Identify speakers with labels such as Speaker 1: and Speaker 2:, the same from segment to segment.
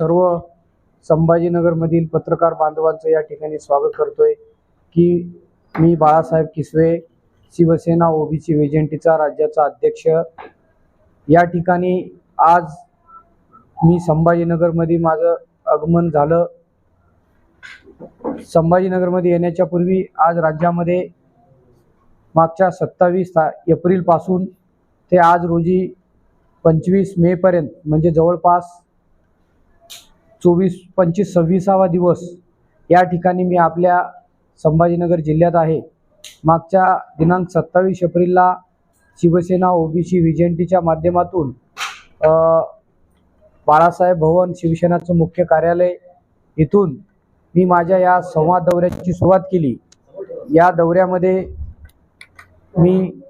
Speaker 1: सर्व संभाजीनगरमधील पत्रकार बांधवांचं या ठिकाणी स्वागत करतोय की मी बाळासाहेब किसवे शिवसेना ओबीसी वेजेंटीचा राज्याचा अध्यक्ष. या ठिकाणी आज मी संभाजीनगरमध्ये माझं आगमन झालं. संभाजीनगरमध्ये येण्याच्या पूर्वी आज राज्यामध्ये मागच्या सत्तावीस ता एप्रिलपासून ते आज रोजी पंचवीस मेपर्यंत म्हणजे जवळपास चोवीस पंचवीस सव्वीसावा दिवस या ठिकाणी मी आपल्या संभाजीनगर जिल्ह्यात आहे. मागच्या दिनांक सत्तावीस एप्रिलला शिवसेना ओबीसी विजयंतीच्या माध्यमातून बाळासाहेब भवन शिवसेनाचं मुख्य कार्यालय इथून मी माझ्या या संवाद दौऱ्याची सुरुवात केली. या दौऱ्यामध्ये मी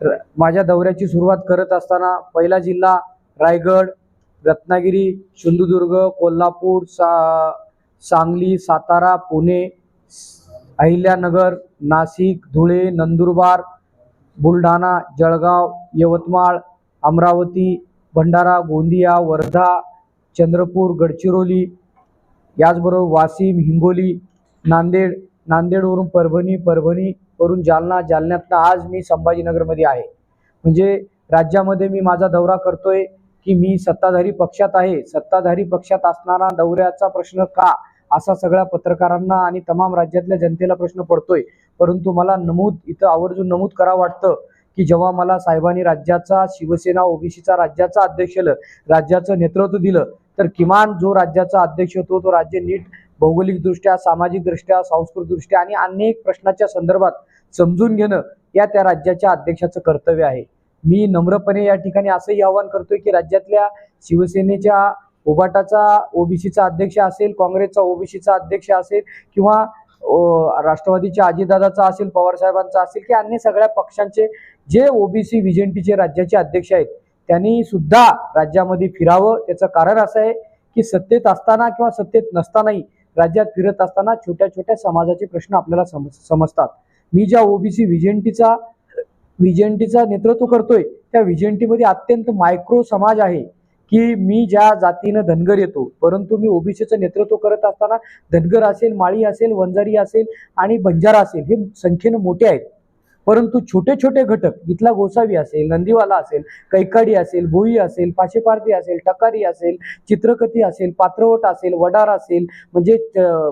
Speaker 1: र- माझ्या दौऱ्याची सुरुवात करत असताना पहिला जिल्हा रायगड रत्नागिरी सिंधुदुर्ग कोल्हापूर सा सांगली सातारा पुणे अहिल्यानगर नाशिक धुळे नंदुरबार बुलढाणा जळगाव यवतमाळ अमरावती भंडारा गोंदिया वर्धा चंद्रपूर गडचिरोली याचबरोबर वाशिम हिंगोली नांदेड नांदेडवरून परभणी परभणीवरून जालना जालन्यातनं आज मी संभाजीनगरमध्ये आहे. म्हणजे राज्यामध्ये मी माझा दौरा करतोय. की मी सत्ताधारी पक्षात आहे. सत्ताधारी पक्षात असणारा दौऱ्याचा प्रश्न का? असा सगळ्या पत्रकारांना आणि तमाम राज्यातल्या जनतेला प्रश्न पडतोय. परंतु मला नमूद इथं आवर्जून नमूद करावं वाटतं की जेव्हा मला साहेबांनी राज्याचा शिवसेना ओबीसीचा राज्याचा अध्यक्ष राज्याचं नेतृत्व दिलं तर किमान जो राज्याचा अध्यक्ष होतो तो राज्य नीट भौगोलिकदृष्ट्या सामाजिकदृष्ट्या सांस्कृतिकदृष्ट्या आणि अनेक प्रश्नाच्या संदर्भात समजून घेणं या त्या राज्याच्या अध्यक्षाचं कर्तव्य आहे. मी नम्रपणे या ठिकाणी असंही आवाहन करतोय की राज्यातल्या शिवसेनेच्या ओबाटाचा ओबीसीचा अध्यक्ष असेल काँग्रेसचा ओबीसीचा अध्यक्ष असेल किंवा राष्ट्रवादीच्या अजितदादाचा असेल पवारसाहेबांचा असेल की अन्य सगळ्या पक्षांचे जे ओबीसी विजेंटीचे राज्याचे अध्यक्ष आहेत त्यांनी सुद्धा राज्यामध्ये फिरावं. त्याचं कारण असं आहे की सत्तेत असताना किंवा सत्तेत नसतानाही राज्यात फिरत असताना छोट्या छोट्या समाजाचे प्रश्न आपल्याला समज समजतात. मी ज्या ओबीसी विजेंटीचा विजेंटीचा नेतृत्व करतोय. त्या विजेंटीमध्ये अत्यंत मायक्रो समाज आहे की मी ज्या जातीनं धनगर येतो परंतु मी ओबीसीचं नेतृत्व करत असताना धनगर असेल माळी असेल वंजारी असेल आणि बंजारा असेल हे संख्येनं मोठे आहेत. परंतु छोटे छोटे घटक इथला गोसावी असेल नंदीवाला असेल कैकाडी असेल भोई असेल पाशेपारती असेल टकारी असेल चित्रकथी असेल पात्रवट असेल वडार असेल म्हणजे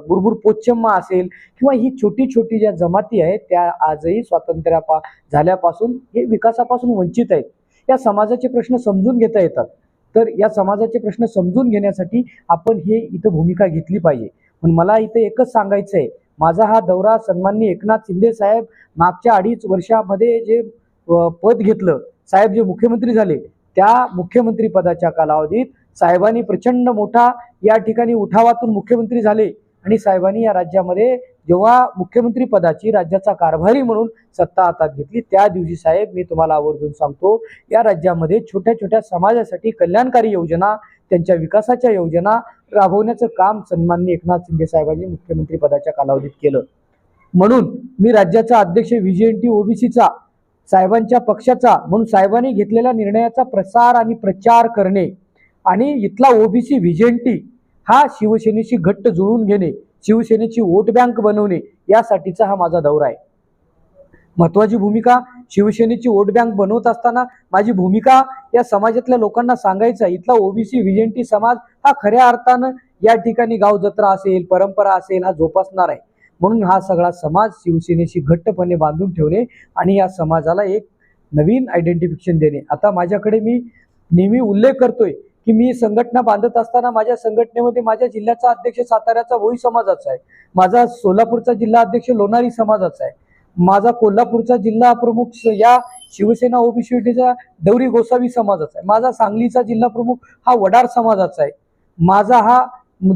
Speaker 1: बुरबुर पोच्चम्मा असेल किंवा ही छोटी छोटी ज्या जमाती आहेत त्या आजही स्वातंत्र्यापा झाल्यापासून हे विकासापासून वंचित आहेत. या समाजाचे प्रश्न समजून घेता येतात. तर या समाजाचे प्रश्न समजून घेण्यासाठी आपण हे इथं भूमिका घेतली पाहिजे. पण मला इथं एकच सांगायचं आहे माझा हा दौरा सन्माननीय एकनाथ शिंदे साहेब मागच्या अडीच वर्षामध्ये जे पद घेतलं साहेब जे मुख्यमंत्री झाले त्या मुख्यमंत्री पदाच्या कालावधीत साहेबांनी प्रचंड मोठा या ठिकाणी उठावातून मुख्यमंत्री झाले. आणि साहेबांनी या राज्यामध्ये जेव्हा मुख्यमंत्री पदाची राज्याचा कारभारी म्हणून सत्ता हातात घेतली त्या दिवशी साहेब मी तुम्हाला आवर्जून सांगतो या राज्यामध्ये छोट्या छोट्या समाजासाठी कल्याणकारी योजना त्यांच्या विकासाच्या योजना राबवण्याचं काम सन्माननीय एकनाथ शिंदे साहेबांनी मुख्यमंत्री पदाच्या कालावधीत केलं. म्हणून मी राज्याचा अध्यक्ष व्हीजीएनटी ओबीसीचा साहेबांच्या पक्षाचा म्हणून साहेबांनी घेतलेल्या निर्णयाचा प्रसार आणि प्रचार करणे आणि इथला ओबीसी व्हीजेंटी हा शिवसेनेशी घट्ट जुळून घेणे शिवसेनेची वोट बँक बनवणे यासाठीचा हा माझा दौरा आहे. महत्वाची भूमिका शिवसेनेची वोट बँक बनवत असताना माझी भूमिका या समाजातल्या लोकांना सांगायचं आहे. इथला ओबीसी विजेंटी समाज हा खऱ्या अर्थानं या ठिकाणी गाव जत्रा असेल परंपरा असेल हा जोपासणार आहे. म्हणून हा सगळा समाज शिवसेनेशी घट्टपणे बांधून ठेवणे आणि या समाजाला एक नवीन आयडेंटिफिकेशन देणे. आता माझ्याकडे मी नेहमी उल्लेख करतोय की मी संघटना बांधत असताना माझ्या संघटनेमध्ये माझ्या जिल्ह्याचा अध्यक्ष साताऱ्याचा भोई समाजाचा आहे. माझा सोलापूरचा जिल्हा अध्यक्ष लोणारी समाजाचा आहे. माझा कोल्हापूरचा जिल्हा प्रमुख या शिवसेना ओबीसीटीचा दौरी गोसावी समाजाचा आहे. माझा सांगलीचा जिल्हा प्रमुख हा वडार समाजाचा आहे. माझा हा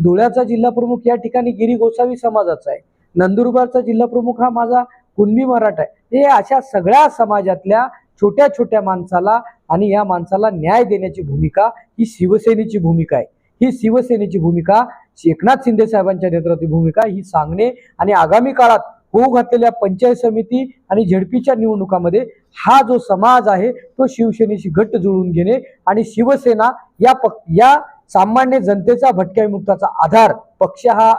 Speaker 1: धुळ्याचा जिल्हा प्रमुख या ठिकाणी गिरी गोसावी समाजाचा आहे. नंदुरबारचा जिल्हा प्रमुख हा माझा कुणबी मराठा आहे. हे अशा सगळ्या समाजातल्या छोट्या छोट्या माणसाला आणि या माणसाला न्याय देण्याची भूमिका ही शिवसेनेची भूमिका आहे. ही शिवसेनेची भूमिका एकनाथ शिंदे साहेबांच्या नेतृत्वाची भूमिका ही सांगणे आणि आगामी काळात होऊ घातलेल्या पंचायत समिती आणि झेडपीच्या निवडणुकामध्ये हा जो समाज आहे तो शिवसेनेशी घट्ट जुळवून घेणे आणि शिवसेना या पक या सामान्य जनतेचा भटक्याविमुक्ताचा आधार पक्ष हा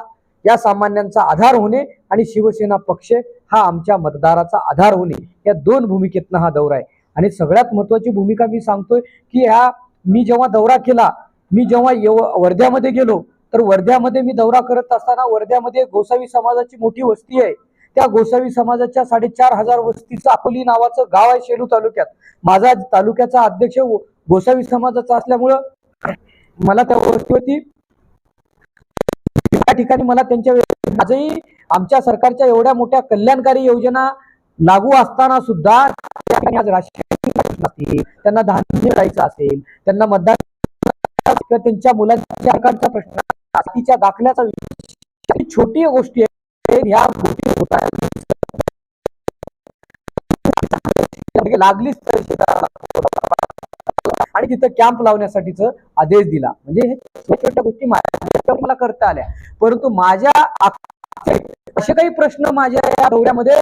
Speaker 1: या सामान्यांचा आधार होणे आणि शिवसेना पक्ष हा आमच्या मतदाराचा आधार होणे या दोन भूमिकेतनं हा दौरा आहे. आणि सगळ्यात महत्वाची भूमिका मी सांगतोय की ह्या मी जेव्हा दौरा केला मी जेव्हा येव वर्ध्यामध्ये गेलो तर वर्ध्यामध्ये मी दौरा करत असताना वर्ध्यामध्ये गोसावी समाजाची मोठी वस्ती आहे. त्या गोसावी समाजाच्या साडेचार हजार वस्तीचं अकोली नावाचं गाव आहे शेलू तालुक्यात. माझा तालुक्याचा अध्यक्ष गोसावी समाजाचा असल्यामुळं मला त्या वस्तीवरती त्या ठिकाणी मला त्यांच्या आजही आमच्या सरकारच्या एवढ्या मोठ्या कल्याणकारी योजना लागू असताना सुद्धा त्या ठिकाणी आज राष्ट्रीय असतील त्यांना धान्य द्यायचं असेल त्यांना मतदान किंवा त्यांच्या मुलांच्या प्रश्न जातीच्या दाखल्याचा विषय छोटी गोष्टी आहेत ह्या गोष्टी होत लागलीच तर आणि तिथं कॅम्प लावण्यासाठीच आदेश दिला. म्हणजे हे छोट्या छोट्या गोष्टी माझ्या मला करता आल्या. परंतु माझ्या असे काही प्रश्न माझ्या या दौऱ्यामध्ये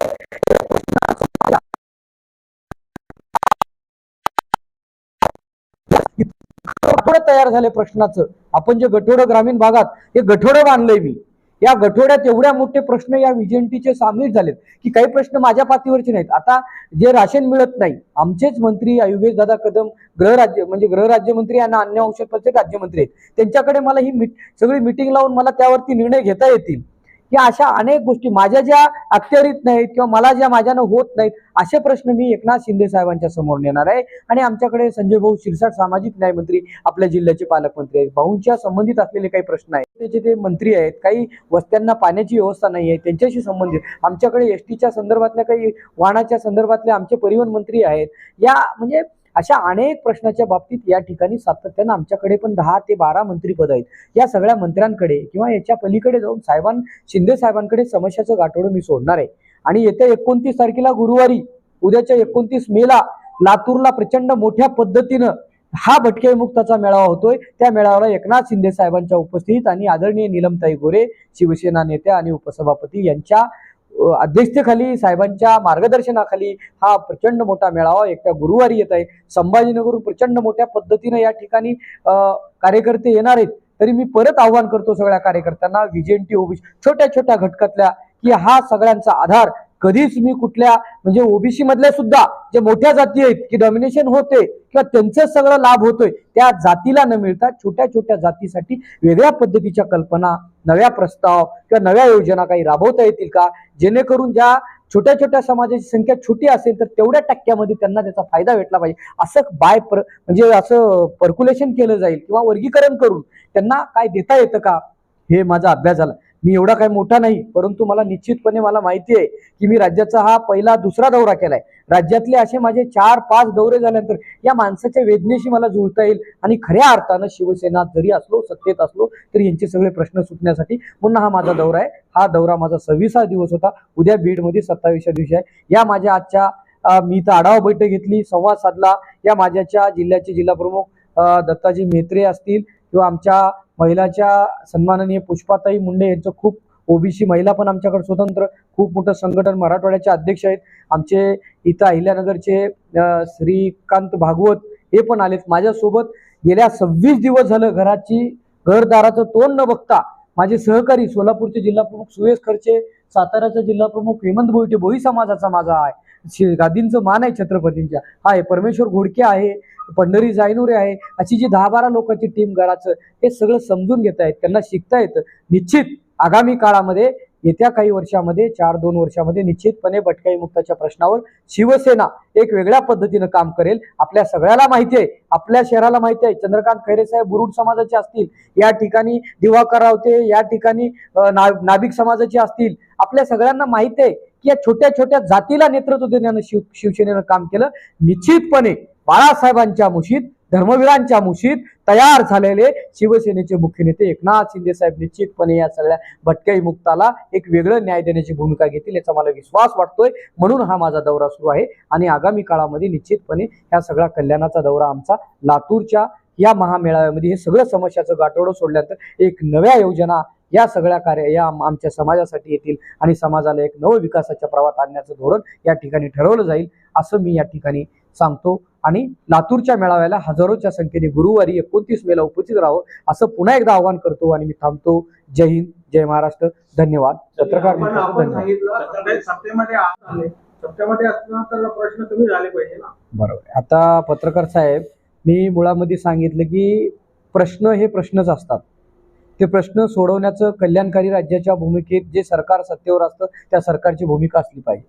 Speaker 1: गठोडं तयार झाले प्रश्नाचं. आपण जे गठोडं ग्रामीण भागात हे गठोडं बांधलंय मी. या गठोड्यात एवढ्या मोठे प्रश्न या विजेंटीचे सामील झालेत की काही प्रश्न माझ्या पातळीवरचे नाहीत. आता जे राशन मिळत नाही आमचेच मंत्री योगेश दादा कदम गृहराज्य म्हणजे गृहराज्यमंत्री यांना अन्य औषध राज्यमंत्री आहेत. त्यांच्याकडे मला ही सगळी मिटिंग लावून मला त्यावरती निर्णय घेता येतील. या अशा अनेक गोष्टी माझ्या ज्या अखत्यारीत नाहीत किंवा मला ज्या माझ्यानं होत नाहीत असे प्रश्न मी एकनाथ शिंदे साहेबांच्या समोर नेणार आहे. आणि आमच्याकडे संजय भाऊ शिरसाट सामाजिक न्याय मंत्री आपल्या जिल्ह्याचे पालकमंत्री आहेत. भाऊंच्या संबंधित असलेले काही प्रश्न आहेत. त्याचे ते मंत्री आहेत. काही वस्त्यांना पाण्याची व्यवस्था नाही आहे. त्यांच्याशी संबंधित आमच्याकडे एस टीच्या संदर्भातल्या काही वाहनाच्या संदर्भातले आमचे परिवहन मंत्री आहेत. या म्हणजे अशा अनेक प्रश्नाच्या बाबतीत या ठिकाणी सातत्यानं आमच्याकडे पण दहा ते बारा मंत्रीपद आहेत. या सगळ्या मंत्र्यांकडे किंवा याच्या पलीकडे जाऊन साहेबां शिंदे साहेबांकडे समस्याचं गाठोडं मी सोडणार आहे. आणि येत्या एकोणतीस तारखेला गुरुवारी उद्याच्या एकोणतीस मेला लातूरला प्रचंड मोठ्या पद्धतीनं हा भटके मुक्ताचा मेळावा होतोय. त्या मेळाव्याला एकनाथ शिंदे साहेबांच्या उपस्थितीत आणि आदरणीय निलमताई गोरे शिवसेना नेत्या आणि उपसभापती यांच्या अध्यक्षतेखाली साहेबांच्या मार्गदर्शनाखाली हा प्रचंड मोठा मेळावा एकट्या गुरुवारी येत आहे. संभाजीनगरहून प्रचंड मोठ्या पद्धतीनं या ठिकाणी कार्यकर्ते येणार आहेत. तरी मी परत आव्हान करतो सगळ्या कार्यकर्त्यांना विजेंटी ओबीसी छोट्या छोट्या घटकातल्या की हा सगळ्यांचा आधार. कधीच मी कुठल्या म्हणजे ओबीसी मधल्या सुद्धा जे मोठ्या जाती आहेत की डॉमिनेशन होते किंवा त्यांचं सगळं लाभ होतोय त्या जातीला न मिळता छोट्या छोट्या जातीसाठी वेगळ्या पद्धतीच्या कल्पना नव्या प्रस्ताव किंवा नव्या योजना काही राबवता येतील का? जेणेकरून ज्या छोट्या छोट्या समाजाची संख्या छोटी असेल तर तेवढ्या टक्क्यामध्ये त्यांना त्याचा फायदा भेटला पाहिजे. असं बाय प्र म्हणजे असं पर्क्युलेशन केलं जाईल किंवा वर्गीकरण करून त्यांना काय देता येतं का? हे माझा अभ्यास झाला. मी एवढा काही मोठा नाही परंतु मला निश्चितपणे मला माहिती आहे की मी राज्याचा हा पहिला दुसरा दौरा केलाय. राज्यातले असे माझे चार पाच दौरे झाल्यानंतर या माणसाच्या वेदनेशी मला जुळता येईल आणि खऱ्या अर्थानं शिवसेना जरी असलो सत्तेत असलो तरी यांचे सगळे प्रश्न सुटण्यासाठी पुन्हा हा माझा दौरा आहे. हा दौरा माझा सव्वीसा दिवस होता. उद्या बीडमध्ये सत्तावीसच्या दिवशी आहे. या माझ्या आजच्या मी इथं आढावा बैठक घेतली संवाद साधला. या माझ्याच्या जिल्ह्याचे जिल्हाप्रमुख दत्ताजी मेत्रे असतील किंवा आमच्या महिलाच्या सन्माननीय पुष्पाताई मुंडे यांचं खूप ओबीसी महिला पण आमच्याकडे स्वतंत्र खूप मोठं संघटन मराठवाड्याचे अध्यक्ष आहेत. आमचे इथं अहिल्यानगरचे श्रीकांत भागवत हे पण आलेत माझ्यासोबत. गेल्या सव्वीस दिवस झालं घराची घरदाराचं तोंड न बघता माझे सहकारी सोलापूरचे जिल्हा प्रमुख सुयश खर्चे साताऱ्याचा जिल्हा प्रमुख हेमंत भोईटे भोई समाजाचा माझा आहे. गादींचं मान आहे छत्रपतींच्या. हा आहे परमेश्वर घोडके आहे पंढरी जायनुरे आहे अशी जी दहा बारा लोकांची टीम घराचं हे सगळं समजून घेता येत त्यांना शिकता येतं निश्चित आगामी काळामध्ये येत्या काही वर्षामध्ये चार दोन वर्षामध्ये निश्चितपणे भटकाई मुक्ताच्या प्रश्नावर शिवसेना एक वेगळ्या पद्धतीनं काम करेल. आपल्या सगळ्याला माहिती आहे. आपल्या शहराला माहिती आहे. चंद्रकांत खैरे साहेब बुरुड समाजाचे असतील. या ठिकाणी दिवाकर रावते या ठिकाणी ना नाभिक समाजाचे असतील. आपल्या सगळ्यांना माहिती आहे की या छोट्या छोट्या जातीला नेतृत्व देण्यानं शिव शिवसेनेनं काम केलं. निश्चितपणे बाळासाहेबांच्या मुशीत धर्मवीरांच्या मुशीत तयार झालेले शिवसेनेचे मुख्य नेते एकनाथ शिंदे साहेब निश्चितपणे या सगळ्या भटक्याई मुक्ताला एक वेगळं न्याय देण्याची भूमिका घेतील याचा मला विश्वास वाटतोय. म्हणून हा माझा दौरा सुरू आहे आणि आगामी काळामध्ये निश्चितपणे ह्या सगळ्या कल्याणाचा दौरा आमचा लातूरच्या या महामेळाव्यामध्ये हे सगळं समस्याचं गाठोडं सोडल्यानंतर एक नव्या योजना या सगळ्या कार्य या आमच्या समाजासाठी येतील आणि समाजाला एक नव विकासाच्या प्रवाहात आणण्याचं धोरण या ठिकाणी ठरवलं जाईल असं मी या ठिकाणी सांगतो. आणि लातूरच्या मेळाव्याला हजारोच्या संख्येने गुरुवारी एकोणतीस मेला उपस्थित राहावं असं पुन्हा एकदा आवाहन करतो आणि मी थांबतो. जय हिंद जय महाराष्ट्र. धन्यवाद. पत्रकार बरोबर. आता पत्रकार साहेब मी मुळामध्ये सांगितलं की प्रश्न हे प्रश्नच असतात. ते प्रश्न सोडवण्याचं कल्याणकारी राज्याच्या भूमिकेत जे सरकार सत्तेवर असतं त्या सरकारची भूमिका असली पाहिजे.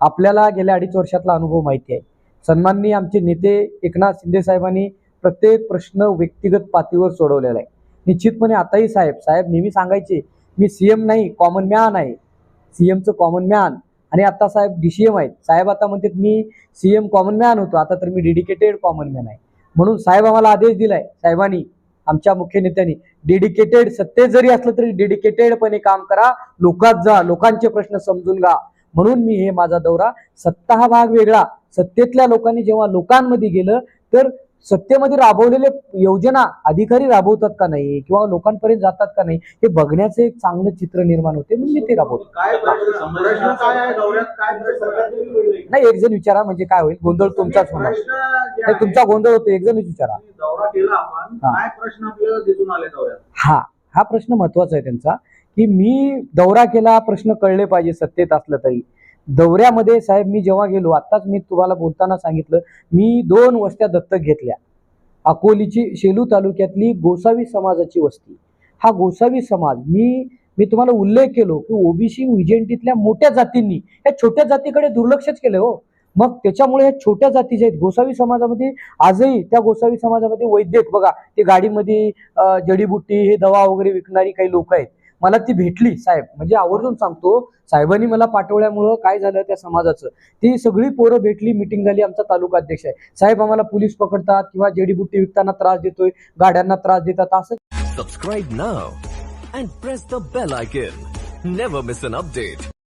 Speaker 1: आपल्याला गेल्या अडीच वर्षातला अनुभव माहिती आहे. सन्माननीय आमचे नेते एकनाथ शिंदे साहेबांनी प्रत्येक प्रश्न व्यक्तिगत पातळीवर सोडवलेला आहे. निश्चितपणे आताही साहेब साहेब नेहमी सांगायचे मी सीएम नाही कॉमन मॅन आहे. सीएमचं कॉमन मॅन आणि आता साहेब डीसीएम आहेत. साहेब आता म्हणतात मी सीएम कॉमन मॅन होतो. आता तर मी डेडिकेटेड कॉमन मॅन आहे. म्हणून साहेब आम्हाला आदेश दिलाय साहेबांनी आमच्या मुख्य नेत्यांनी डेडिकेटेड सत्तेत जरी असलं तरी डेडिकेटेडपणे काम करा. लोकात जा. लोकांचे प्रश्न समजून घ्या. म्हणून मी हे माझा दौरा सत्ता हा भाग वेगळा. सत्तेतल्या लोकांनी जेव्हा लोकांमध्ये गेलं तर सत्तेमध्ये राबवलेले योजना अधिकारी राबवतात का नाही? किंवा लोकांपर्यंत जातात का नाही? हे बघण्याचं एक चांगलं चित्र निर्माण होते म्हणून मी ते राबवतो
Speaker 2: काय प्रश्न? प्रश्न काय आहे? दौऱ्यात काय प्रश्न?
Speaker 1: नाही एक जण विचारा म्हणजे काय होईल? गोंधळ तुमचाच होणार. नाही, तुमचा गोंधळ होतो एक जणच विचारा. हा. हा प्रश्न महत्त्वाचा आहे त्यांचा. की मी दौरा केला प्रश्न कळले पाहिजे सत्तेत असलं तरी. दौऱ्यामध्ये साहेब मी जेव्हा गेलो आत्ताच मी तुम्हाला बोलताना सांगितलं मी दोन वस्त्या दत्तक घेतल्या. अकोलीची शेलू तालुक्यातली गोसावी समाजाची वस्ती. हा गोसावी समाज मी मी तुम्हाला उल्लेख केलो की ओबीसी विजेंटीतल्या मोठ्या जातींनी या छोट्या जातीकडे दुर्लक्षच केलं हो. मग त्याच्यामुळे ह्या छोट्या जाती ज्या आहेत गोसावी समाजामध्ये आजही त्या गोसावी समाजामध्ये वैद्यक बघा ते गाडीमध्ये जडीबुट्टी हे दवा वगैरे विकणारी काही लोक आहेत. मला ती भेटली साहेब. म्हणजे आवर्जून सांगतो साहेबांनी मला पाठवल्यामुळं काय झालं त्या समाजाचं? ती सगळी पोरं भेटली मिटिंग झाली आमचा तालुका अध्यक्ष आहे. साहेब आम्हाला पोलीस पकडतात किंवा जडीबुट्टी विकताना त्रास देतोय गाड्यांना त्रास देतात असं
Speaker 3: subscribe now and press the bell icon never miss an update